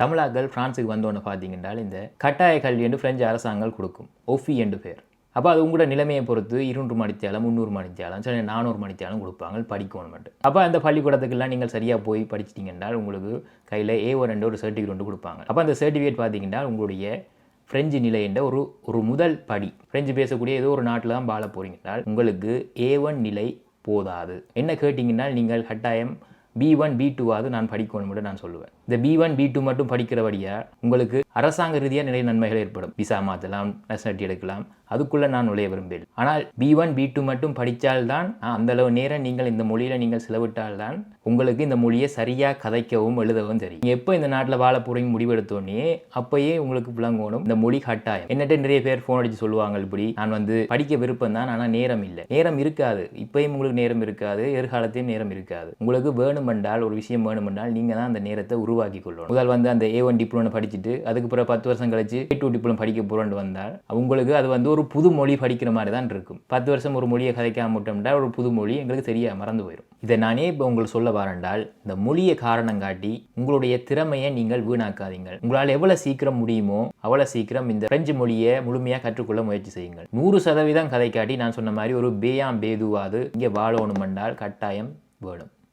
தமிழாக்கள் ஃப்ரான்ஸுக்கு வந்தோன்னு பார்த்தீங்கன்றால் இந்த கட்டாய கல்வி என்று பிரெஞ்சு அரசாங்கம் கொடுக்கும். ஒஃபி என்று பேர் அப்போ அது உங்களோட நிலைமையை பொறுத்து இருநூறு மணித்தியாலம் முந்நூறு மணித்தியாலம் சில நானூறு மணித்தியாலம் கொடுப்பாங்க படிக்கணும்ட்டு அப்போ அந்த பள்ளிக்கூடத்துக்கெல்லாம் நீங்கள் சரியாக போய் படிச்சிட்டிங்கன்றால் உங்களுக்கு கையில் ஏ ஒன் ரெண்டு ஒரு சர்டிஃபிகேட் ஒன்று கொடுப்பாங்க. அப்போ அந்த சர்டிஃபிகேட் பார்த்தீங்கன்னா உங்களுடைய ஃப்ரெஞ்சு நிலை என்ற ஒரு ஒரு முதல் படி. ஃப்ரெஞ்சு பேசக்கூடிய ஏதோ ஒரு நாட்டில் தான் வாழ போகிறீங்கன்னால் உங்களுக்கு ஏ ஒன் நிலை போதாது. என்ன கேட்டிங்கன்னா நீங்கள் கட்டாயம் பி ஒன் பி டூவாவது நான் படிக்கணும் மட்டும் நான் சொல்லுவேன். இந்த பி ஒன் பி டூ மட்டும் படிக்கிறபடியாக உங்களுக்கு அரசாங்க ரீதியாக நிறைய நன்மைகள் ஏற்படும். விசா மாற்றலாம் நேஷனாலிட்டி எடுக்கலாம். அதுக்குள்ளே நான் நுழைய விரும்புவேன் ஆனால் பி ஒன் பி டூ மட்டும் படித்தால்தான் அந்தளவு நேரம் நீங்கள் இந்த மொழியில் நீங்கள் செலவிட்டால்தான் உங்களுக்கு இந்த மொழியை சரியாக கதைக்கவும் எழுதவும் தெரியும். நீங்கள் எப்போ இந்த நாட்டில் வாழ போகிறீங்க முடிவெடுத்தோடனே அப்போயே உங்களுக்கு விளங்கணும் இந்த மொழி கட்டாயம். என்னட்டு நிறைய பேர் ஃபோன் அடித்து சொல்லுவாங்க இப்படி நான் வந்து படிக்க விருப்பம் தான் ஆனால் நேரம் இல்லை. நேரம் இருக்காது. இப்போயும் உங்களுக்கு நேரம் இருக்காது எதிர்காலத்தையும் நேரம் இருக்காது. உங்களுக்கு வேணுமென்றால் ஒரு விஷயம் வேணுமென்றால் நீங்கள் தான் அந்த நேரத்தை உருவாக்கி கொள்ளணும். முதல் வந்து அந்த ஏ ஒன் டிப்ளமோ படிச்சுட்டு அதுக்கு பிறகு பத்து வருஷம் கழிச்சு ஏ டூ டிப்ளமோ படிக்க போகிறோன்னு வந்தால் உங்களுக்கு அது வந்து ஒரு ஒரு புது மொழி படிக்கிற மாதிரி தான் இருக்கும். பத்து வருஷம் ஒரு மொழியை கதைக்காம விட்டோம்னா ஒரு புது மொழி எங்களுக்கு தெரிய மறந்து போயிடும் இதை நானே இப்போ உங்களுக்கு சொல்ல வரேன்டால் இந்த மொழியை காரணம் காட்டி உங்களுடைய திறமையை நீங்கள் வீணாக்காதீங்கள். உங்களால் எவ்வளோ சீக்கிரம் முடியுமோ அவ்வளோ சீக்கிரம் இந்த பிரெஞ்சு மொழியை முழுமையாக கற்றுக்கொள்ள முயற்சி செய்யுங்கள். நூறு சதவீதம் கதை காட்டி நான் சொன்ன மாதிரி ஒரு பேயாம் பேதுவாது இங்கே வாழணுமென்றால் கட்டாயம் வேணும்.